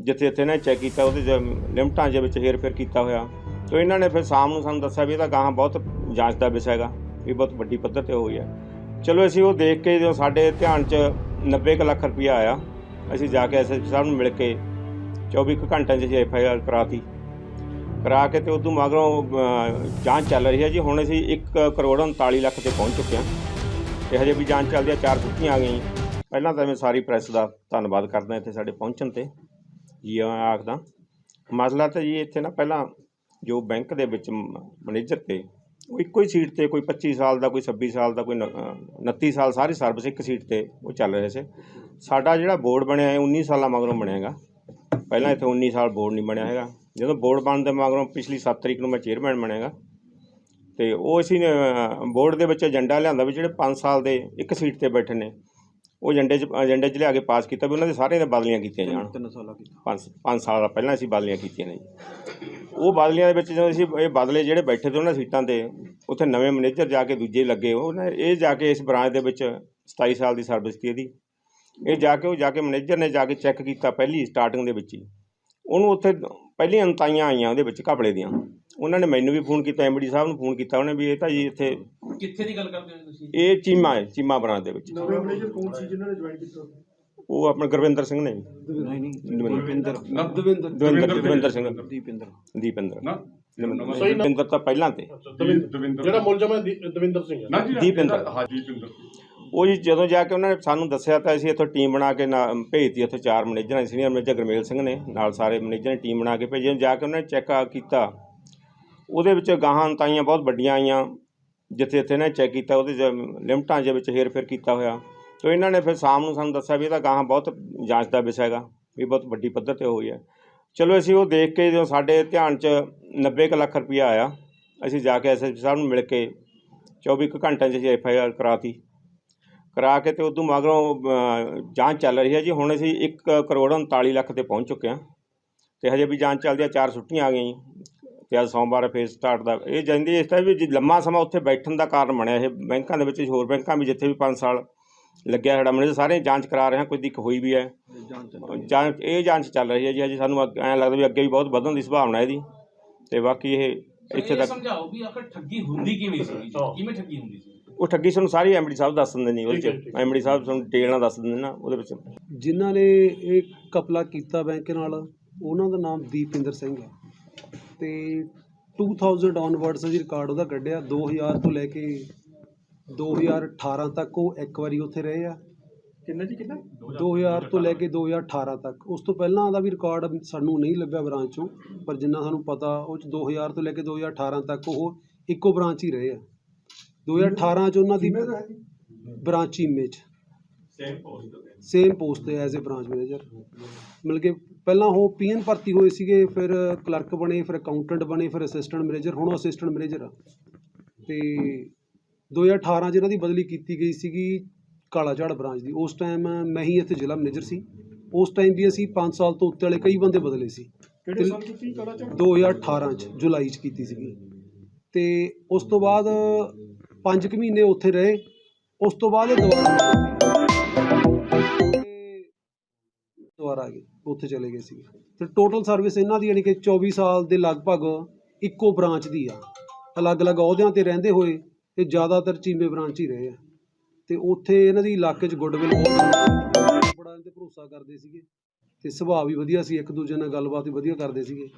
ਜਿੱਥੇ ਜਿੱਥੇ ਇਹਨਾਂ ਨੇ ਚੈੱਕ ਕੀਤਾ, ਉਹਦੇ ਜ, ਲਿਮਟਾਂ ਦੇ ਵਿੱਚ ਹੇਰ-ਫੇਰ ਕੀਤਾ ਹੋਇਆ। ਤੇ ਇਹਨਾਂ ਨੇ ਫਿਰ ਸ਼ਾਮ ਨੂੰ ਸਾਨੂੰ ਦੱਸਿਆ ਵੀ ਇਹਦਾ ਗਾਹਾਂ ਬਹੁਤ ਜਾਂਚ ਦਾ ਵਿਸ਼ਾ ਹੈਗਾ, ਵੀ ਬਹੁਤ ਵੱਡੀ ਪੱਧਰ ਤੇ ਹੋਈ ਹੈ। ਚਲੋ ਅਸੀਂ ਉਹ ਦੇਖ ਕੇ ਜਦੋਂ ਸਾਡੇ ਧਿਆਨ 'ਚ 90 ਕੁ ਲੱਖ ਰੁਪਇਆ ਆਇਆ, ਅਸੀਂ ਜਾ ਕੇ ਐਸਐਸਪੀ ਸਾਹਿਬ ਨੂੰ ਮਿਲ ਕੇ 24 ਕੁ ਘੰਟਿਆਂ 'ਚ ਅਸੀਂ ਐਫ ਆਈ ਆਰ ਕਰਾਤੀ। ਕਰਾ ਕੇ ਤੇ ਉਦੋਂ ਮਗਰੋਂ ਜਾਂਚ ਚੱਲ ਰਹੀ ਹੈ ਜੀ। ਹੁਣ ਅਸੀਂ 1 ਕਰੋੜ 39 ਲੱਖ ਤੇ ਪਹੁੰਚ ਚੁੱਕੇ ਹਾਂ। ਤੇ ਹਜੇ ਵੀ ਜਾਂਚ ਚੱਲਦੀ ਹੈ ਚਾਰ ਛੁੱਟੀਆਂ ਆ ਗਈਆਂ। ਪਹਿਲਾਂ ਤਾਂ ਮੈਂ ਸਾਰੀ ਪ੍ਰੈਸ ਦਾ ਧੰਨਵਾਦ ਕਰਦਾ ਇੱਥੇ ਸਾਡੇ ਪਹੁੰਚਣ ਤੇ। ਜੀ ਮੈਂ ਆਖਦਾ। ਮਸਲਾ ਤਾਂ ਜੀ ਇੱਥੇ ਨਾ ਪਹਿਲਾਂ ਜੋ ਬੈਂਕ ਦੇ ਵਿੱਚ ਮੈਨੇਜਰ ਤੇ ਉਹ ਇੱਕੋ ਹੀ ਸੀਟ ਤੇ ਕੋਈ 25 ਸਾਲ ਦਾ ਕੋਈ 26 ਸਾਲ ਦਾ ਕੋਈ ਨ- ਅ, 29 ਸਾਲ ਸਾਰੀ ਸਰਵਿਸ ਇੱਕ ਸੀਟ ਤੇ ਉਹ ਚੱਲ ਰਹੇ ਸੀ। ਸਾਡਾ ਜਿਹੜਾ ਬੋਰਡ ਬਣਿਆ ਹੈ 19 ਸਾਲਾਂ ਮਗਰੋਂ ਬਣਿਆ ਹੈਗਾ ਪਹਿਲਾਂ ਇੱਥੇ 19 ਸਾਲ ਬੋਰਡ ਨਹੀਂ ਬਣਿਆ ਹੈਗਾ। ਜਦੋਂ ਬੋਰਡ ਬਣਨ ਦੇ ਮਗਰੋਂ ਪਿਛਲੀ 7 ਤਰੀਕ ਨੂੰ ਮੈਂ ਚੇਅਰਮੈਨ ਬਣਿਆਗਾ। ਤੇ ਉਹ ਅਸੀਂ ਬੋਰਡ ਦੇ ਵਿੱਚ ਏਜੰਡਾ ਲਿਆਂਦਾ ਵੀ ਜਿਹੜੇ 5 ਸਾਲ ਦੇ ਇੱਕ ਸੀਟ ਤੇ ਬੈਠੇ ਨੇ। ਉਹ ਏਜੰਡੇ 'ਚ ਏਜੰਡੇ 'ਚ ਲਿਆ ਕੇ ਪਾਸ ਕੀਤਾ ਵੀ ਉਹਨਾਂ ਦੇ ਸਾਰਿਆਂ ਦੇ ਬਦਲੀਆਂ ਕੀਤੀਆਂ ਜਾਣ। ਤਿੰਨ ਸਾਲਾਂ ਕੀਤਾ ਪੰਜ ਪੰਜ ਸਾਲ ਪਹਿਲਾਂ ਅਸੀਂ ਬਦਲੀਆਂ ਕੀਤੀਆਂ ਨੇ ਜੀ। ਉਹ ਬਦਲੀਆਂ ਦੇ ਵਿੱਚ ਜਦੋਂ ਅਸੀਂ ਇਹ ਬਦਲੇ ਜਿਹੜੇ ਬੈਠੇ ਤੇ ਉਹਨਾਂ ਸੀਟਾਂ ਤੇ ਉੱਥੇ ਨਵੇਂ ਮੈਨੇਜਰ ਜਾ ਕੇ ਦੂਜੇ ਲੱਗੇ ਉਹਨੇ ਇਹ ਜਾ ਕੇ ਇਸ ਬ੍ਰਾਂਚ ਦੇ ਵਿੱਚ 27 ਸਾਲ ਦੀ ਸਰਵਿਸ ਸੀ ਇਹਦੀ। ਇਹ ਜਾ ਕੇ ਉਹ ਜਾ ਕੇ ਮੈਨੇਜਰ ਨੇ ਜਾ ਕੇ ਚੈੱਕ ਕੀਤਾ ਪਹਿਲੀ ਸਟਾਰਟਿੰਗ ਦੇ ਵਿੱਚ ਹੀ। ਉਹਨੂੰ ਉੱਥੇ ਪਹਿਲੀਆਂ ਅੰਤਾਈਆਂ ਆਈਆਂ ਉਹਦੇ ਵਿੱਚ ਘਪਲੇ ਦੀਆਂ। ਉਹਨਾਂ ਨੇ ਮੈਨੂੰ ਵੀ ਫੋਨ ਕੀਤਾ ਐਮਡੀ ਸਾਹਿਬ ਨੂੰ ਫੋਨ ਕੀਤਾ ਉਹਨੇ ਵੀ ਇਹ ਤਾਂ ਜੀ ਇੱਥੇ ਕਿੱਥੇ ਦੀ ਗੱਲ ਕਰਦੇ ਹੋ ਤੁਸੀਂ? ਇਹ ਚੀਮਾ ਹੈ ਚੀਮਾ ਬ੍ਰਾਂਚ ਦੇ ਵਿੱਚ। ਨਵੇਂ ਮੈਨੇਜਰ ਕੌਣ ਸੀ ਜਿਨ੍ਹਾਂ ਨੇ ਜੁਆਇਨ ਕੀਤਾ ਉਹ ਆਪਣੇ ਗੁਰਵਿੰਦਰ ਸਿੰਘ ਨੇ। ਨਹੀਂ ਨਹੀਂ ਦਵਿੰਦਰ। ਦਵਿੰਦਰ। ਦਵਿੰਦਰ। ਦਵਿੰਦਰ ਸਿੰਘ। ਦੀਪਿੰਦਰ ਦੀਪਿੰਦਰ। ਨਾ ਦਵਿੰਦਰ। ਤਾਂ ਪਹਿਲਾਂ ਤੇ। ਦਵਿੰਦਰ। ਜਿਹੜਾ ਮੁਲਜ਼ਮ ਹੈ ਦੀ- ਦਵਿੰਦਰ ਸਿੰਘ ਹੈ। ਨਾ ਜੀ ਦੀਪਿੰਦਰ। ਹਾਂ ਦੀਪਿੰਦਰ। ਉਹ ਜੀ ਜਦੋਂ ਜਾ ਕੇ ਉਹਨਾਂ ਨੇ ਸਾਨੂੰ ਦੱਸਿਆ ਤਾਂ ਅਸੀਂ ਇੱਥੋਂ ਟੀਮ ਬਣਾ ਕੇ ਨਾ ਭੇਜਤੀ। ਉੱਥੇ ਚਾਰ manager senior manager Gurmel Singh ਨੇ ਨਾਲ ਸਾਰੇ ਮੈਨੇਜਰ ਨੇ ਟੀਮ ਬਣਾ ਕੇ ਭੇਜੀ। ਜਾ ਕੇ ਉਹਨਾਂ ਨੇ ਚੈੱਕ ਕੀਤਾ ਉਹਦੇ ਵਿੱਚ ਗਾਹਾਂ ਅੰਤਾਈਆਂ ਬਹੁਤ ਵੱਡੀਆਂ ਆਈਆਂ। ਜਿੱਥੇ ਜਿੱਥੇ ਇਹਨਾਂ ਨੇ ਚੈੱਕ ਕੀਤਾ, ਉਹਦੇ 'ਚ ਲਿਮਟਾਂ ਦੇ ਵਿੱਚ ਹੇਰ-ਫੇਰ ਕੀਤਾ ਹੋਇਆ। ਤੇ ਇਹਨਾਂ ਨੇ ਫਿਰ ਸ਼ਾਮ ਨੂੰ ਸਾਨੂੰ ਦੱਸਿਆ ਵੀ ਇਹਦਾ ਗਾਹਾਂ ਬਹੁਤ ਜਾਂਚ ਦਾ ਵਿਸ਼ਾ ਹੈਗਾ, ਵੀ ਬਹੁਤ ਵੱਡੀ ਪੱਧਰ ਤੇ ਹੋਈ ਹੈ। ਚਲੋ ਅਸੀਂ ਉਹ ਦੇਖ ਕੇ ਜਦੋਂ ਸਾਡੇ ਧਿਆਨ 'ਚ 90 ਕੁ ਲੱਖ ਰੁਪਇਆ ਆਇਆ, ਅਸੀਂ ਜਾ ਕੇ ਐਸਐਸਪੀ ਸਾਹਿਬ ਨੂੰ ਮਿਲ ਕੇ 24 ਕੁ ਘੰਟਿਆਂ 'ਚ ਅਸੀਂ ਐਫ ਆਈ ਆਰ ਕਰਾਤੀ। ਕਰਾ ਕੇ ਤੇ ਉਦੋਂ ਮਗਰੋਂ ਜਾਂਚ ਚੱਲ ਰਹੀ ਹੈ ਜੀ। ਹੁਣ ਅਸੀਂ 1 ਕਰੋੜ 39 ਲੱਖ ਤੇ ਪਹੁੰਚ ਚੁੱਕੇ ਹਾਂ। ਤੇ ਹਜੇ ਵੀ ਜਾਂਚ ਚੱਲਦੀ ਆ, ਚਾਰ ਛੁੱਟੀਆਂ ਆ ਗਈਆਂ ਤੇ ਅੱਜ ਸੋਮਵਾਰ ਫੇਰ ਸਟਾਰਟ ਦਾ। ਇਹ ਜਾਂਦੀ ਇਸ ਤਰ੍ਹਾਂ ਵੀ ਜੀ ਲੰਮਾ ਸਮਾਂ ਉੱਥੇ ਬੈਠਣ ਦਾ ਕਾਰਨ ਬਣਿਆ ਇਹ। ਬੈਂਕਾਂ ਦੇ ਵਿੱਚ ਹੋਰ ਬੈਂਕਾਂ ਵੀ ਜਿੱਥੇ ਵੀ 5 ਸਾਲ ਲੱਗਿਆ ਸਾਡਾ ਮੈਨੇਜਰ ਸਾਰੇ ਜਾਂਚ ਕਰਾ ਰਹੇ ਹਾਂ ਕੋਈ ਦਿੱਕ ਹੋਈ ਵੀ ਹੈ। ਜਾਂਚ ਜਾਂਚ ਇਹ ਜਾਂਚ ਚੱਲ ਰਹੀ ਹੈ ਜੀ ਅਜੇ ਸਾਨੂੰ ਐਂ ਲੱਗਦਾ ਵੀ ਅੱਗੇ ਵੀ ਬਹੁਤ ਵਧਣ ਦੀ ਸੰਭਾਵਨਾ ਇਹਦੀ। ਤੇ ਬਾਕੀ ਇਹ ਇੱਥੇ ਤੱਕ ਸਮਝਾਓ ਵੀ ਆਖਰ ਠੱਗੀ ਹੁੰਦੀ ਕਿਵੇਂ ਸੀ ਕਿਵੇਂ ਠੱਗੀ ਹੁੰਦੀ ਸੀ? ਉਹ ਠੱਗੀ ਸਾਨੂੰ ਸਾਰੀ ਐਮਡੀ ਸਾਹਿਬ ਦੱਸ ਦਿੰਦੇ ਨੇ ਉਹਦੇ ਚ। ਐਮਡੀ ਸਾਹਿਬ ਸਾਨੂੰ ਡਿਟੇਲ ਨਾਲ ਦੱਸ ਦਿੰਦੇ ਨਾ ਉਹਦੇ ਵਿੱਚ। ਜਿਨ੍ਹਾਂ ਨੇ ਇਹ ਕਪਲਾ ਕੀਤਾ ਬੈਂਕ ਨਾਲ ਉਹਨਾਂ ਦਾ ਨਾਮ ਦੀਪਿੰਦਰ ਸਿੰਘ ਹੈ। ਤੇ 2000 ਔਨਵਰਡਸ ਅਸੀਂ ਰਿਕਾਰਡ ਉਹਦਾ ਕੱਢਿਆ 2000 ਤੋਂ ਲੈ ਕੇ 2018 ਤੱਕ ਉਹ ਇੱਕ ਵਾਰੀ ਉੱਥੇ ਰਹੇ ਆ। ਕਿੰਨਾ ਜੀ ਕਿੰਨਾ? 2000 ਤੋਂ ਲੈ ਕੇ 2018 ਤੱਕ। ਉਸ ਤੋਂ ਪਹਿਲਾਂ ਦਾ ਵੀ ਰਿਕਾਰਡ ਸਾਨੂੰ ਨਹੀਂ ਲੱਭਿਆ ਬ੍ਰਾਂਚ ਚੋਂ ਪਰ ਜਿੰਨਾ ਸਾਨੂੰ ਪਤਾ ਉਹ ਚ 2000 ਤੋਂ ਲੈ ਕੇ 2018 ਤੱਕ ਉਹ ਇੱਕੋ ਬ੍ਰਾਂਚ ਹੀ ਰਹੇ ਆ। 2018 ਚ ਉਹਨਾਂ ਦੀ ਬ੍ਰਾਂਚ ਚ ਸੇਮ ਪੋਸਟ ਤੇ ਐਜ਼ ਅ ਬ੍ਰਾਂਚ ਮੈਨੇਜਰ ਮਤਲਬ ਕਿ ਪਹਿਲਾਂ ਉਹ ਪੀਐਨ ਭਰਤੀ ਹੋਏ ਸੀਗੇ ਫਿਰ ਕਲਰਕ ਬਣੇ ਫਿਰ ਅਕਾਊਂਟੈਂਟ ਬਣੇ ਫਿਰ ਅਸਿਸਟੈਂਟ ਮੈਨੇਜਰ ਹੁਣ ਅਸਿਸਟੈਂਟ ਮੈਨੇਜਰ ਆ। ਤੇ 2018 'ਚ ਇਹਨਾਂ ਦੀ ਬਦਲੀ ਕੀਤੀ ਗਈ ਸੀਗੀ ਕਾਲਾ ਝਾੜ ਬ੍ਰਾਂਚ ਦੀ। ਉਸ ਟਾਈਮ ਮੈਂ ਹੀ ਇੱਥੇ ਜ਼ਿਲ੍ਹਾ ਮੈਨੇਜਰ ਸੀ। ਉਸ ਟਾਈਮ ਵੀ ਅਸੀਂ 5 ਸਾਲ ਤੋਂ ਉੱਤੇ ਵਾਲੇ ਕਈ ਬੰਦੇ ਬਦਲੇ ਸੀ। ਕਿਹੜੇ ਸਾਲ ਕੀਤੀ ਕਾਲਾ ਚੜ 2018 ਚ ਜੁਲਾਈ ਚ ਕੀਤੀ ਸੀਗੀ। ਤੇ ਉਸ ਤੋਂ ਬਾਅਦ 5 ਕੁ ਮਹੀਨੇ ਉੱਥੇ ਰਹੇ। ਉਸ ਤੋਂ ਬਾਅਦ ਇਹ ਦੁਬਾਰਾ ਉੱਥੇ ਚਲੇ ਗਏ ਸੀ ਤੇ ਟੋਟਲ ਸਰਵਿਸ ਇਹਨਾਂ ਦੀ ਯਾਨੀ ਕਿ 24 ਸਾਲ ਦੇ ਲਗਭਗ ਇੱਕੋ ਬ੍ਰਾਂਚ ਦੀ ਆ। ਅਲੱਗ-ਅਲੱਗ ਅਹੁਦਿਆਂ ਤੇ ਰਹਿੰਦੇ ਹੋਏ ਤੇ ਜ਼ਿਆਦਾਤਰ ਚੀਮੇ ਬ੍ਰਾਂਚ ਹੀ ਰਹੇ ਆ। ਤੇ ਉੱਥੇ ਇਹਨਾਂ ਦੀ ਇਲਾਕੇ 'ਚ ਗੁੱਡਵਿਲ ਬਹੁਤ ਬੜਾ ਇਹਨਾਂ ਤੇ ਭਰੋਸਾ ਕਰਦੇ ਸੀਗੇ। ਤੇ ਸੁਭਾਅ ਵੀ ਵਧੀਆ ਸੀ, ਇੱਕ ਦੂਜੇ ਨਾਲ ਗੱਲਬਾਤ ਵੀ ਵਧੀਆ ਕਰਦੇ ਸੀਗੇ।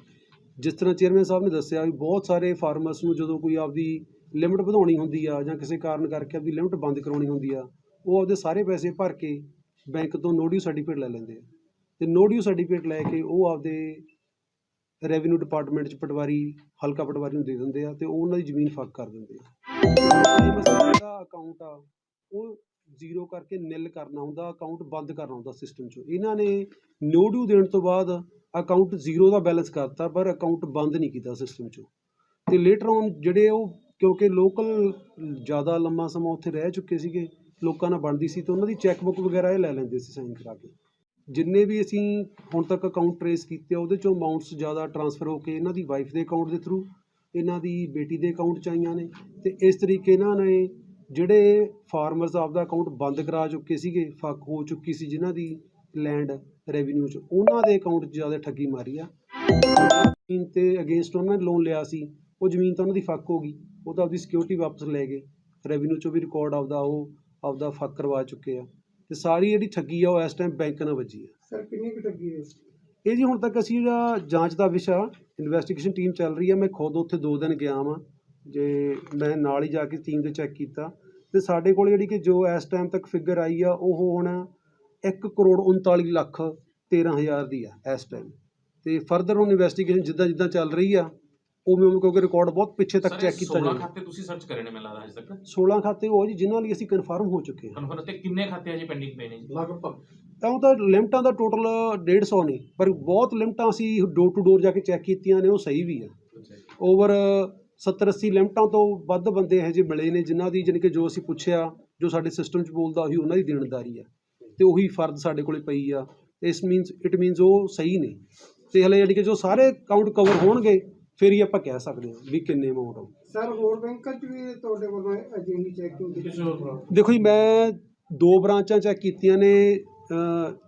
ਜਿਸ ਤਰ੍ਹਾਂ ਚੇਅਰਮੈਨ ਸਾਹਿਬ ਨੇ ਦੱਸਿਆ ਵੀ ਬਹੁਤ ਸਾਰੇ ਫਾਰਮਰਸ ਨੂੰ ਜਦੋਂ ਕੋਈ ਆਪਦੀ ਲਿਮਟ ਵਧਾਉਣੀ ਹੁੰਦੀ ਆ ਜਾਂ ਕਿਸੇ ਕਾਰਨ ਕਰਕੇ ਆਪਦੀ ਲਿਮਟ ਬੰਦ ਕਰਾਉਣੀ ਹੁੰਦੀ ਆ, ਉਹ ਆਪਦੇ ਸਾਰੇ ਪੈਸੇ ਭਰ ਕੇ ਬੈਂਕ ਤੋਂ ਨੋਡਿਊ ਸਰਟੀਫਿਕੇਟ ਲੈ ਲੈਂਦੇ ਆ। ਅਤੇ ਨੋ ਡਿਊ ਸਰਟੀਫਿਕੇਟ ਲੈ ਕੇ ਉਹ ਆਪਦੇ ਰੈਵਨਿਊ ਡਿਪਾਰਟਮੈਂਟ 'ਚ ਪਟਵਾਰੀ, ਹਲਕਾ ਪਟਵਾਰੀ ਨੂੰ ਦੇ ਦਿੰਦੇ ਆ ਅਤੇ ਉਹ ਉਹਨਾਂ ਦੀ ਜ਼ਮੀਨ ਫ਼ਰਕ ਕਰ ਦਿੰਦੇ ਆ। ਜਿਹੜਾ ਅਕਾਊਂਟ ਆ, ਉਹ ਜ਼ੀਰੋ ਕਰਕੇ ਨਿਲ ਕਰਨਾ ਹੁੰਦਾ ਅਕਾਊਂਟ ਬੰਦ ਕਰਨਾ ਹੁੰਦਾ ਸਿਸਟਮ 'ਚੋਂ। ਇਹਨਾਂ ਨੇ ਨੋ ਡਿਊ ਦੇਣ ਤੋਂ ਬਾਅਦ ਅਕਾਊਂਟ ਜ਼ੀਰੋ ਦਾ ਬੈਲੈਂਸ ਕਰਤਾ, ਪਰ ਅਕਾਊਂਟ ਬੰਦ ਨਹੀਂ ਕੀਤਾ ਸਿਸਟਮ 'ਚੋਂ। ਤੇ ਲੇਟਰ ਔਨ ਜਿਹੜੇ ਉਹ, ਕਿਉਂਕਿ ਲੋਕਲ ਜ਼ਿਆਦਾ ਲੰਮਾ ਸਮਾਂ ਉੱਥੇ ਰਹਿ ਚੁੱਕੇ ਸੀਗੇ, ਲੋਕਾਂ ਨਾਲ ਬਣਦੀ ਸੀ ਤੇ ਉਹਨਾਂ ਦੀ ਚੈੱਕ ਬੁੱਕ ਵਗੈਰਾ ਇਹ ਲੈ ਲੈਂਦੇ ਸੀ ਸਾਈਨ ਕਰਾ ਕੇ। ਜਿੰਨੇ ਵੀ ਅਸੀਂ ਹੁਣ ਤੱਕ ਅਕਾਊਂਟ ਟਰੇਸ ਕੀਤੇ ਆ, ਉਹਦੇ ਚੋਂ ਅਮਾਉਂਟਸ ਜ਼ਿਆਦਾ ਟਰਾਂਸਫਰ ਹੋ ਕੇ ਇਹਨਾਂ ਦੀ ਵਾਈਫ ਦੇ ਅਕਾਊਂਟ ਦੇ ਥਰੂ ਇਹਨਾਂ ਦੀ ਬੇਟੀ ਦੇ ਅਕਾਊਂਟ 'ਚ ਆਈਆਂ ਨੇ। ਅਤੇ ਇਸ ਤਰੀਕੇ ਇਹਨਾਂ ਨੇ ਜਿਹੜੇ ਫਾਰਮਰਸ ਆਪਦਾ ਅਕਾਊਂਟ ਬੰਦ ਕਰਾ ਚੁੱਕੇ ਸੀਗੇ ਫੱਕ ਹੋ ਚੁੱਕੀ ਸੀ ਜਿਨ੍ਹਾਂ ਦੀ ਲੈਂਡ ਰੈਵਨਿਊ 'ਚ ਉਹਨਾਂ ਦੇ ਅਕਾਊਂਟ 'ਚ ਜ਼ਿਆਦਾ ਠੱਗੀ ਮਾਰੀ ਆ। ਜ਼ਮੀਨ ਤੇ ਅਗੇਂਸਟ ਉਹਨਾਂ ਨੇ ਲੋਨ ਲਿਆ ਸੀ ਉਹ ਜ਼ਮੀਨ ਤਾਂ ਉਹਨਾਂ ਦੀ ਫੱਕ ਹੋ ਗਈ ਉਹ ਤਾਂ ਆਪਦੀ ਸਿਕਿਉਰਿਟੀ ਵਾਪਸ ਲੈ ਗਏ। ਰੈਵਨਿਊ 'ਚੋਂ ਵੀ ਰਿਕਾਰਡ ਆਪਦਾ ਉਹ ਆਪਦਾ ਫੱਕ ਕਰਵਾ ਚੁੱਕੇ ਆ। ਤੇ ਸਾਰੀ ਜਿਹੜੀ ਠੱਗੀ ਆ ਉਹ ਇਸ ਟਾਈਮ ਬੈਂਕ ਨਾਲ ਵੱਜੀ ਆ। ਸਰ ਕਿੰਨੀ ਕੁ ਠੱਗੀ ਹੈ ਇਹ ਜੀ ਹੁਣ ਤੱਕ ਅਸੀਂ ਜਿਹੜਾ ਜਾਂਚ ਦਾ ਵਿਸ਼ਾ ਇਨਵੈਸਟੀਗੇਸ਼ਨ ਟੀਮ ਚੱਲ ਰਹੀ ਹੈ ਮੈਂ ਖੁਦ ਉੱਥੇ ਦੋ ਦਿਨ ਗਿਆ ਵਾਂ ਜੇ ਮੈਂ ਨਾਲ ਹੀ ਜਾ ਕੇ ਟੀਮ ਦੇ ਚੈੱਕ ਕੀਤਾ। ਤੇ ਸਾਡੇ ਕੋਲ ਜਿਹੜੀ ਕਿ ਜੋ ਇਸ ਟਾਈਮ ਤੱਕ ਫਿਗਰ ਆਈ ਆ ਉਹ ਹੁਣ 1 ਕਰੋੜ 39 ਲੱਖ 13 ਹਜ਼ਾਰ ਦੀ ਆ ਇਸ ਟਾਈਮ ਤੇ ਫਰਦਰ ਹੁਣ ਇਨਵੈਸਟੀਗੇਸ਼ਨ ਜਿੱਦਾਂ ਜਿੱਦਾਂ ਚੱਲ ਰਹੀ ਆ ਉਵੇਂ ਉਵੇਂ ਕਿਉਂਕਿ ਰਿਕਾਰਡ ਬਹੁਤ ਪਿੱਛੇ ਤੱਕ ਚੈੱਕ ਕੀਤਾ 16 ਜਾਣਾ ਖਾਤੇ ਤੁਸੀਂ ਸਰਚ ਕਰੇ ਨੇ ਮੈਨੂੰ ਲੱਗਦਾ ਅਜੇ ਤੱਕ। 16 ਖਾਤੇ ਉਹ ਜੀ ਜਿਨ੍ਹਾਂ ਲਈ ਅਸੀਂ ਕਨਫਰਮ ਹੋ ਚੁੱਕੇ ਹਾਂ। ਕਨਫਰਮ ਤੇ ਕਿੰਨੇ ਖਾਤੇ ਅਜੇ ਪੈਂਡਿੰਗ ਪਏ ਨੇ ਜੀ? ਲਗਭਗ। ਤਾਂ ਉਹ ਤਾਂ ਲਿਮਟਾਂ ਦਾ ਟੋਟਲ 150 ਨੇ ਪਰ ਬਹੁਤ ਲਿਮਟਾਂ ਅਸੀਂ ਡੋਰ ਟੂ ਡੋਰ ਜਾ ਕੇ ਚੈੱਕ ਕੀਤੀਆਂ ਨੇ ਉਹ ਸਹੀ ਵੀ ਆ। ਓਵਰ 70 80 ਲਿਮਟਾਂ ਤੋਂ ਵੱਧ ਬੰਦੇ ਇਹੋ ਜਿਹੇ ਮਿਲੇ ਨੇ ਜਿਨ੍ਹਾਂ ਦੀ ਜਾਣੀ ਕਿ ਜੋ ਅਸੀਂ ਪੁੱਛਿਆ ਜੋ ਸਾਡੇ ਸਿਸਟਮ 'ਚ ਬੋਲਦਾ ਉਹੀ ਉਹਨਾਂ ਦੀ ਦੇਣਦਾਰੀ ਆ। ਤੇ ਉਹੀ ਫਰਦ ਸਾਡੇ ਕੋਲੇ ਪਈ ਆ। ਇਸ ਮੀਨਸ ਇਟ ਮੀਨਸ ਉਹ ਸਹੀ ਨੇ। ਤੇ ਹਲੇ ਜਾਣੀ ਕਿ ਜੋ ਸਾਰੇ ਅਕਾਊਂਟ ਕਵਰ ਹੋਣਗੇ ਫਿਰ ਹੀ ਆਪਾਂ ਕਹਿ ਸਕਦੇ ਹਾਂ ਵੀ ਕਿੰਨੇ ਅਮਾਉਂਟ ਆ ਸਰ ਹੋਰ ਬੈਂਕਾਂ 'ਚ ਵੀ ਤੁਹਾਡੇ ਵੱਲੋਂ ਅਜਿਹੀ ਚੈਕਿੰਗ ਕੀਤੀ ਦੇਖੋ ਜੀ ਮੈਂ ਦੋ ਬ੍ਰਾਂਚਾਂ ਚੈੱਕ ਕੀਤੀਆਂ ਨੇ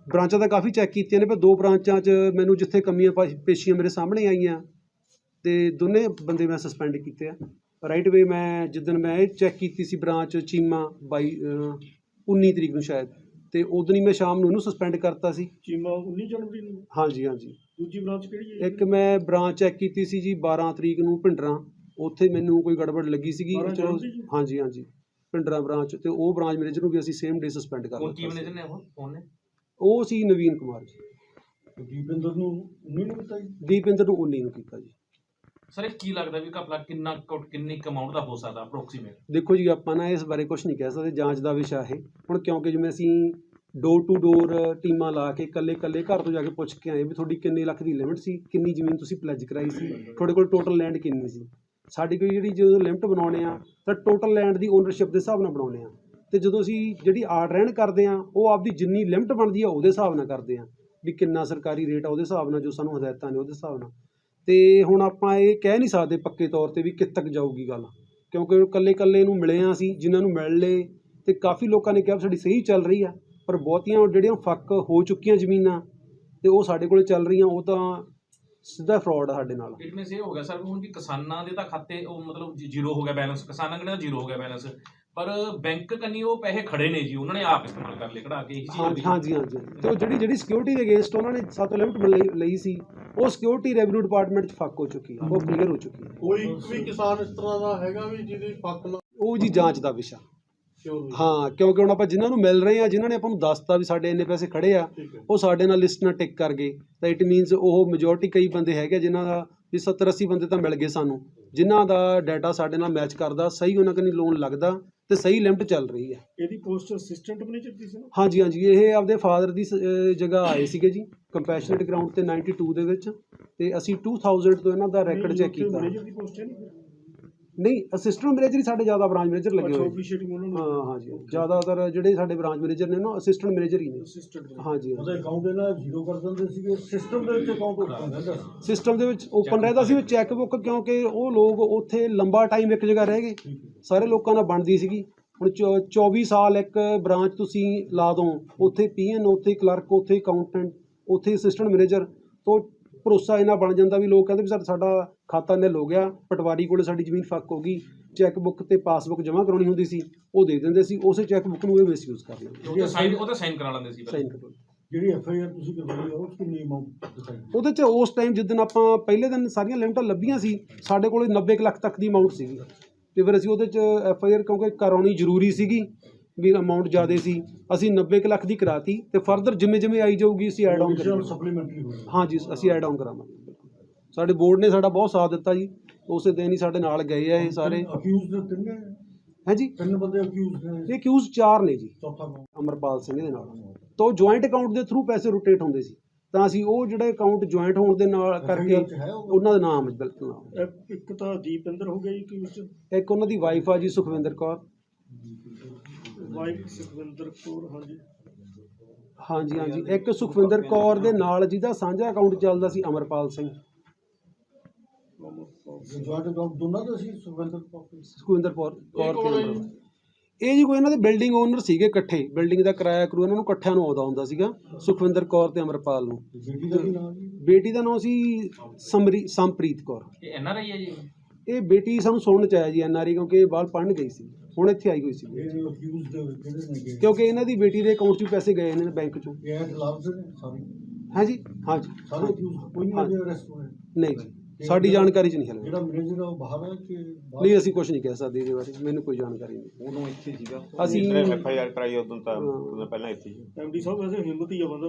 ਬ੍ਰਾਂਚਾਂ ਤਾਂ ਕਾਫੀ ਚੈੱਕ ਕੀਤੀਆਂ ਨੇ ਪਰ ਦੋ ਬ੍ਰਾਂਚਾਂ 'ਚ ਮੈਨੂੰ ਜਿੱਥੇ ਕਮੀਆਂ ਪਾ- ਪੇਸ਼ੀਆਂ ਮੇਰੇ ਸਾਹਮਣੇ ਆਈਆਂ ਤੇ ਦੋਨੇ ਬੰਦੇ ਮੈਂ ਸਸਪੈਂਡ ਕੀਤੇ ਆ। ਰਾਈਟ ਵੇ ਮੈਂ ਜਿੱਦਣ ਮੈਂ ਇਹ ਚੈੱਕ ਕੀਤੀ ਸੀ ਬ੍ਰਾਂਚ ਚੀਮਾ 22 ਅ, 19 ਤਰੀਕ ਨੂੰ ਸ਼ਾਇਦ ਤੇ ਉਦੋਂ ਹੀ ਮੈਂ ਸ਼ਾਮ ਨੂੰ ਉਹਨੂੰ ਸਸਪੈਂਡ ਕਰਤਾ ਸੀ। ਚੀਮਾ 19 ਜਨਵਰੀ ਨੂੰ? ਹਾਂਜੀ ਹਾਂਜੀ। ਦੂਜੀ ਬ੍ਰਾਂਚ ਕਿਹੜੀ ਹੈ ਇੱਕ ਮੈਂ ਬ੍ਰਾਂਚ ਚੈੱਕ ਕੀਤੀ ਸੀ ਜੀ 12 ਤਰੀਕ ਨੂੰ ਭਿੰਡਰਾਂ। ਉੱਥੇ ਮੈਨੂੰ ਕੋਈ ਗੜਬੜ ਲੱਗੀ ਸੀਗੀ। 12 ਚਲੋ ਜਨਵਰੀ ਜੀ? ਹਾਂਜੀ ਹਾਂਜੀ। ਭਿੰਡਰਾਂ ਬ੍ਰਾਂਚ ਤੇ ਉਹ ਬ੍ਰਾਂਚ ਮੈਨੇਜਰ ਨੂੰ ਵੀ ਅਸੀਂ ਸੇਮ ਡੇ ਸਸਪੈਂਡ ਕਰ ਦਿੱਤਾ ਸੀ। ਮੈਨੇਜਰ ਨੇ ਉਹ ਕੌਣ ਨੇ? ਉਹ ਸੀ ਨਵੀਨ ਕੁਮਾਰ ਜੀ। ਦੀਪਿੰਦਰ ਨੂੰ 19 ਨੂੰ ਦਿੱਤਾ ਜੀ? ਦੀਪਿੰਦਰ ਨੂੰ 19 ਨੂੰ ਕੀਤਾ ਜੀ। ਸਰ ਇਹ ਕੀ ਲੱਗਦਾ ਵੀ ਘਪਲਾ ਕਿੰਨਾ ਕੁ- ਕਿੰਨੀ ਅਮਾਉਂਟ ਦਾ ਹੋ ਸਕਦਾ ਅਪਰੋਕਸੀਮੇਟ ਦੇਖੋ ਜੀ ਆਪਾਂ ਨਾ ਇਸ ਬਾਰੇ ਕੁਝ ਨਹੀਂ ਕਹਿ ਸਕਦੇ ਜਾਂਚ ਦਾ ਵਿਸ਼ਾ ਹੈ ਹੁਣ ਕਿਉਂਕਿ ਜਿਵੇਂ ਅਸੀਂ ਡੋਰ ਟੂ ਡੋਰ ਟੀਮਾਂ ਲਾ ਕੇ ਇਕੱਲੇ ਇਕੱਲੇ ਘਰ ਤੋਂ ਜਾ ਕੇ ਪੁੱਛ ਕੇ ਆਏ ਵੀ ਤੁਹਾਡੀ ਕਿੰਨੇ ਲੱਖ ਦੀ ਲਿਮਿਟ ਸੀ, ਕਿੰਨੀ ਜ਼ਮੀਨ ਤੁਸੀਂ ਪਲੇਜ ਕਰਾਈ ਸੀ, ਤੁਹਾਡੇ ਕੋਲ ਟੋਟਲ ਲੈਂਡ ਕਿੰਨੀ ਸੀ? ਸਾਡੀ ਕੋਈ ਜਿਹੜੀ ਜਦੋਂ ਲਿਮਟ ਬਣਾਉਣੇ ਆ, ਤਾਂ ਟੋਟਲ ਲੈਂਡ ਦੀ ਓਨਰਸ਼ਿਪ ਦੇ ਹਿਸਾਬ ਨਾਲ ਬਣਾਉਣੇ ਆ। ਤੇ ਜਦੋਂ ਅਸੀਂ ਜਿਹੜੀ ਆੜ ਰਹਿਣ ਕਰਦੇ ਆ, ਉਹ ਆਪਦੀ ਜਿੰਨੀ ਲਿਮਟ ਬਣਦੀ ਆ, ਉਹਦੇ ਹਿਸਾਬ ਨਾਲ ਕਰਦੇ ਆ। ਵੀ ਕਿੰਨਾ ਸਰਕਾਰੀ ਰੇਟ ਆ, ਉਹਦੇ ਹਿਸਾਬ ਨਾਲ ਜੋ ਸਾਨੂੰ ਹਦਾਇਤਾਂ ਨੇ ਉਹਦੇ ਹਿਸਾਬ ਨਾਲ। ਤੇ ਹੁਣ ਆਪਾਂ ਇਹ ਕਹਿ ਨਹੀਂ ਸਕਦੇ ਪੱਕੇ ਤੌਰ ਤੇ ਵੀ ਕਿੱਥੇ ਤੱਕ ਜਾਊਗੀ ਗੱਲ। ਕਿਉਂਕਿ ਉਹ ਇਕੱਲੇ ਇਕੱਲੇ ਨੂੰ ਮਿਲੇ ਆ ਅਸੀਂ, ਜਿਨ੍ਹਾਂ ਨੂੰ ਮਿਲ ਲਏ, ਤੇ ਕਾਫੀ ਲੋਕਾਂ ਨੇ ਕਿਹਾ ਵੀ ਸਾਡੀ ਸਹੀ ਚੱਲ ਰਹੀ ਆ। ਪਰ ਬਹੁਤੀਆਂ ਜਿਹੜੀਆਂ ਫੱਕ ਹੋ ਚੁੱਕੀਆਂ ਜ਼ਮੀਨਾਂ ਤੇ ਉਹ ਸਾਡੇ ਕੋਲੇ ਚੱਲ ਰਹੀਆਂ ਉਹ ਤਾਂ ਸਿੱਧਾ ਫਰਾਡ ਆ ਸਾਡੇ ਨਾਲ ਇਟ ਮੀਨਸ ਇਹ ਹੋ ਗਿਆ ਸਰ ਹੁਣ ਕਿ ਕਿਸਾਨਾਂ ਦੇ ਤਾਂ ਖਾਤੇ ਉਹ ਮਤਲਬ ਜ਼ੀਰੋ ਹੋ ਗਿਆ ਬੈਲੈਂਸ ਕਿਸਾਨਾਂ ਕਿਹੜਾ ਜ਼ੀਰੋ ਹੋ ਗਿਆ ਬੈਲੈਂਸ ਪਰ ਬੈਂਕ ਕੰਨੀ ਉਹ ਪੈਸੇ ਖੜੇ ਨੇ ਜੀ ਉਹਨਾਂ ਨੇ ਆਪ ਇਸਤੇਮਾਲ ਕਰ ਲਏ ਕਢਾ ਕੇ ਇਹੀ ਚੀਜ਼। ਹਾਂਜੀ ਹਾਂਜੀ ਤੇ ਉਹ ਜਿਹੜੀ ਜਿਹੜੀ ਸਿਕਿਉਰਿਟੀ ਦੇ ਅਗੇਂਸਟ ਉਹਨਾਂ ਨੇ ਸਾਤੋਂ ਲਿਮਟ ਲਈ ਸੀ ਉਹ ਸਿਕਿਉਰਿਟੀ ਰੈਵਨਿਊ ਡਿਪਾਰਟਮੈਂਟ 'ਚ ਫੱਕ ਹੋ ਚੁੱਕੀ ਆ ਉਹ ਕਲੀਅਰ ਹੋ ਚੁੱਕੀ ਹੈ ਕੋਈ ਵੀ ਕਿਸਾਨ ਇਸ ਤਰ੍ਹਾਂ ਦਾ ਹੈਗਾ ਵੀ ਜਿਹਦੀ ਫੱਕ ਨਾ ਉਹ ਜੀ ਜਾਂਚ ਦਾ ਵਿਸ਼ਾ? ਹਾਂ ਕਿਉਂਕਿ ਹੁਣ ਆਪਾਂ ਜਿਨ੍ਹਾਂ ਨੂੰ ਮਿਲ ਰਹੇ ਆ ਜਿਨ੍ਹਾਂ ਨੇ ਆਪਾਂ ਨੂੰ ਦੱਸਤਾ ਵੀ ਸਾਡੇ ਇੰਨੇ ਪੈਸੇ ਖੜੇ ਆ ਉਹ ਸਾਡੇ ਨਾਲ ਲਿਸਟ ਨਾਲ ਟਿਕ ਕਰ ਗਏ। ਤਾਂ ਇਟ ਮੀਨਸ ਉਹ ਮੈਜੋਰਟੀ ਕਈ ਬੰਦੇ ਹੈਗੇ ਜਿਨ੍ਹਾਂ ਦਾ ਵੀ 70 80 ਬੰਦੇ ਤਾਂ ਮਿਲ ਗਏ ਸਾਨੂੰ। ਜਿਨ੍ਹਾਂ ਦਾ ਡਾਟਾ ਸਾਡੇ ਨਾਲ ਮੈਚ ਕਰਦਾ ਸਹੀ ਉਹਨਾਂ ਕਨੀ ਲੋਨ ਲੱਗਦਾ ਤੇ ਸਹੀ ਲਿਮਟ ਚੱਲ ਰਹੀ ਹੈ। ਇਹਦੀ ਪੋਸਟ ਅਸਿਸਟੈਂਟ ਮੈਨੇਜਰ ਦੀ ਸੀ ਨਾ? ਹਾਂਜੀ ਹਾਂਜੀ ਇਹ ਆਪਦੇ ਫਾਦਰ ਦੀ ਅਹ ਜਗ੍ਹਾ ਆਏ ਸੀਗੇ ਜੀ ਕੰਪੈਸ਼ਨੇਟ ਗਰਾਊਂਡ ਤੇ 92 ਦੇ ਵਿੱਚ ਤੇ ਅਸੀਂ 2000 ਤੋਂ ਇਹਨਾਂ ਦਾ ਰੈਕੋਰਡ ਚੈੱਕ ਕੀਤਾ। ਮੈਨੇਜਰ ਦੀ ਪੋਸਟ ਹੈ ਨਹੀਂ। ਨਹੀਂ ਅਸਿਸਟੈਂਟ ਮੈਨੇਜਰ ਹੀ ਸਾਡੇ ਜ਼ਿਆਦਾ ਬ੍ਰਾਂਚ ਮੈਨੇਜਰ ਲੱਗੇ ਹੋਏ ਉਹਨਾਂ ਨੂੰ ਹਾਂ ਹਾਂਜੀ ਜ਼ਿਆਦਾਤਰ ਜਿਹੜੇ ਸਾਡੇ ਬ੍ਰਾਂਚ ਮੈਨੇਜਰ ਨੇ ਨਾ ਅਸਿਸਟੈਂਟ ਮੈਨੇਜਰ ਹੀ ਨੇ। ਅਸਿਸਟੈਂਟ ਹਾਂਜੀ ਉਹਦਾ ਅਕਾਊਂਟ ਇਹਨਾਂ ਜ਼ੀਰੋ ਕਰ ਦਿੰਦੇ ਸੀਗੇ। ਸਿਸਟਮ ਦੇ ਵਿੱਚ ਅਕਾਊਂਟ ਓਪਨ ਰਹਿੰਦਾ ਸੀ। ਸਿਸਟਮ ਦੇ ਵਿੱਚ ਓਪਨ ਰਹਿੰਦਾ ਸੀ ਉਹ ਚੈੱਕ ਬੁੱਕ ਕਿਉਂਕਿ ਉਹ ਲੋਕ ਉੱਥੇ ਲੰਬਾ ਟਾਈਮ ਇੱਕ ਜਗ੍ਹਾ ਰਹਿ ਗਏ। ਸਾਰੇ ਲੋਕਾਂ ਨਾਲ ਬਣਦੀ ਸੀਗੀ। ਹੁਣ ਚੌ- 24 ਸਾਲ ਇੱਕ ਬ੍ਰਾਂਚ ਤੁਸੀਂ ਲਾ ਦੋ ਉੱਥੇ ਪੀਐਨ ਉੱਥੇ ਕਲਰਕ ਉੱਥੇ ਅਕਾਊਂਟੈਂਟ ਉੱਥੇ ਅਸਿਸਟੈਂਟ ਮੈਨੇਜਰ ਤੋਂ ਭਰੋਸਾ ਇਹਨਾਂ ਬਣ ਜਾਂਦਾ ਵੀ ਲੋਕ ਕਹਿੰਦੇ ਵੀ ਸਰ ਸਾਡਾ ਖਾਤਾ ਨਿਲ ਹੋ ਗਿਆ ਪਟਵਾਰੀ ਕੋਲੇ ਸਾਡੀ ਜ਼ਮੀਨ ਫੱਕ ਹੋ ਗਈ ਚੈੱਕ ਬੁੱਕ ਤੇ ਪਾਸਬੁੱਕ ਜਮ੍ਹਾਂ ਕਰਾਉਣੀ ਹੁੰਦੀ ਸੀ ਉਹ ਦੇ ਦਿੰਦੇ ਸੀ ਉਸੇ ਚੈੱਕ ਬੁੱਕ ਨੂੰ ਇਹ ਮਿਸਯੂਜ਼ ਕਰ ਲੈਂਦੇ ਉਹ ਤਾਂ ਸਾਈਨ ਉਹ ਤਾਂ ਸਾਈਨ ਕਰਾ ਲੈਂਦੇ ਸੀ ਪਹਿਲਾਂ। ਸਾਈਨ ਕਰੋ ਜਿਹੜੀ ਐਫ ਆਈ ਆਰ ਤੁਸੀਂ ਕਰਵਾਈ ਆ ਉਹ ਕਿੰਨੀ ਅਮਾਉਂਟ ਦਿਖਾਈ ਉਹਦੇ ਚ ਉਸ ਟਾਈਮ ਜਿੱਦਣ ਆਪਾਂ ਪਹਿਲੇ ਦਿਨ ਸਾਰੀਆਂ ਲਿਮਟਾਂ ਲੱਭੀਆਂ ਸੀ ਸਾਡੇ ਕੋਲੇ 90 ਕੁ ਲੱਖ ਤੱਕ ਦੀ ਅਮਾਉਂਟ ਸੀਗੀ। ਤੇ ਫਿਰ ਅਸੀਂ ਉਹਦੇ ਚ ਐਫ ਆਈ ਆਰ ਕਿਉਂਕਿ ਕਰਾਉਣੀ ਜ਼ਰੂਰੀ ਸੀਗੀ ਵੀ ਅਮਾਉਂਟ ਜ਼ਿਆਦਾ ਸੀ ਅਸੀਂ 90 ਕੁ ਲੱਖ ਦੀ ਕਰਾਤੀ ਤੇ ਫਰਦਰ ਜਿਵੇਂ ਜਿਵੇਂ ਆਈ ਜਾਊਗੀ ਅਸੀਂ ਐਡ ਆਨ ਕਰਾਂਗੇ। ਸਪਲੀਮੈਂਟਰੀ ਹਾਂਜੀ ਅਸੀਂ ਐਡ ਆਨ ਕਰਾਵਾਂਗੇ। ਸਾਡੇ ਬੋਰਡ ਨੇ ਸਾਡਾ ਬਹੁਤ ਸਾਥ ਦਿੱਤਾ ਜੀ ਉਸੇ ਦਿਨ ਹੀ ਸਾਡੇ ਨਾਲ ਗਏ ਆ ਇਹ ਸਾਰੇ। ਅਕਿਊਜ਼ ਦੇ ਤਿੰਨੇ? ਹਾਂਜੀ ਤਿੰਨ ਬੰਦੇ ਅਕਿਊਜ਼ ਨੇ। ਇਹ ਕਿਊਜ਼ ਚਾਰ ਨੇ ਜੀ। ਚੌਥਾ? ਅਮਰਪਾਲ ਸਿੰਘ ਦੇ ਨਾਲ। ਤੋਂ ਜੁਆਇੰਟ ਅਕਾਊਂਟ ਦੇ ਥਰੂ ਪੈਸੇ ਰੋਟੇਟ ਹੁੰਦੇ ਸੀ। ਤਾਂ ਅਸੀਂ ਉਹ ਜਿਹੜੇ ਅਕਾਊਂਟ ਜੁਆਇੰਟ ਹੋਣ ਦੇ ਨਾਲ ਕਰਕੇ? ਉਹਨਾਂ ਦਾ ਨਾਮ ਬਿਲਕੁਲ ਨਾਮ। ਇੱਕ ਤਾਂ ਦੀਪਿੰਦਰ ਹੋ ਗਿਆ ਜੀ ਕਿ ਇੱਕ ਉਹਨਾਂ ਦੀ ਵਾਈਫ ਆ ਜੀ ਸੁਖਵਿੰਦਰ ਕੌਰ। ਵਾਈਫ ਸੁਖਵਿੰਦਰ ਕੌਰ ਹਾਂਜੀ। ਹਾਂਜੀ ਹਾਂਜੀ। ਇੱਕ ਸੁਖਵਿੰਦਰ ਕੌਰ ਦੇ ਨਾਲ ਜਿਹਦਾ ਸਾਂਝਾ ਅਕਾਊਂਟ ਚੱਲਦਾ ਸੀ ਅਮਰਪਾਲ ਸਿੰਘ। ਜੁਆਇੰਟ ਅਕਾਊਂਟ ਦੋਨਾਂ ਦਾ ਸੀ ਸੁਖਵਿੰਦਰ ਕੌਰ ਸੁਖਵਿੰਦਰ ਕੌਰ ਕੌਰ ਤੇ ਅਮਰਪਾਲ। ਇਹ ਜੀ ਕੋਈ ਇਹਨਾਂ ਦੇ ਬਿਲਡਿੰਗ ਓਨਰ ਸੀਗੇ ਇਕੱਠੇ। ਬਿਲਡਿੰਗ ਦਾ ਕਿਰਾਇਆ ਕਰੂ ਇਹਨਾਂ ਨੂੰ ਇਕੱਠਿਆਂ ਨੂੰ ਆਉਂਦਾ ਹੁੰਦਾ ਸੀਗਾ ਸੁਖਵਿੰਦਰ ਕੌਰ ਤੇ ਅਮਰਪਾਲ ਨੂੰ। ਬੇਟੀ ਦਾ ਵੀ ਨਾਮ ਜੀ ਬੇਟੀ ਦਾ ਨਾਮ ਸੀ ਸਮਰੀ ਸੰਪ੍ਰੀਤ ਕੌਰ। ਇਹ ਐਨਆਰਆਈ ਹੈ ਜੀ? ਇਹ ਬੇਟੀ ਸਾਨੂੰ ਸੁਣਨ ਚ ਆਇਆ ਜੀ ਐਨਆਰਈ ਕਿਉਂਕਿ ਇਹ ਬਾਹਰ ਪੜ੍ਹਨ ਗਈ ਸੀ। ਹੁਣ ਇੱਥੇ ਆਈ ਹੋਈ ਸੀ ਇਹ ਅਕਿਊਜ਼ ਦੇ ਕਿਹੜੇ ਨੇ ਗਏ ਕਿਉਂਕਿ ਇਹਨਾਂ ਦੀ ਬੇਟੀ ਦੇ ਅਕਾਊਂਟ 'ਚ ਪੈਸੇ ਗਏ ਨੇ ਬੈਂਕ 'ਚੋਂ। ਇਹ ਐਡ ਲਫ਼ਜ਼ ਨੇ ਸਾਰੇ? ਹਾਂਜੀ ਹਾਂਜੀ ਸਾਰੇ ਕੋਈ ਨਹੀਂ ਅਜੇ ਅਰੈਸਟ ਹੋਏ ਨਹੀਂ ਜੀ। ਸਾਡੀ ਜਾਣਕਾਰੀ 'ਚ ਨਹੀਂ ਹੈ ਜਿਹੜਾ ਮੈਨੇਜਰ ਆ ਉਹ ਬਾਹਰ ਹੈ ਕਿ ਬਾਹਰ? ਨਹੀਂ ਅਸੀਂ ਕੁਝ ਨਹੀਂ ਕਹਿ ਸਕਦੇ ਇਹਦੇ ਬਾਰੇ। ਮੈਨੂੰ ਕੋਈ ਜਾਣਕਾਰੀ ਨਹੀਂ। ਉਦੋਂ ਇੱਥੇ ਸੀਗਾ। ਅਸੀਂ ਐਫ ਆਈ ਆਰ ਕਰਾਈ ਉਦੋਂ ਤਾਂ ਪਹਿਲਾਂ ਇੱਥੇ ਸੀ ਐਮਡੀ ਸਾਹਿਬ ਵੈਸੇ ਹਿੰਮਤ ਹੀ ਆ ਬੰਦਾ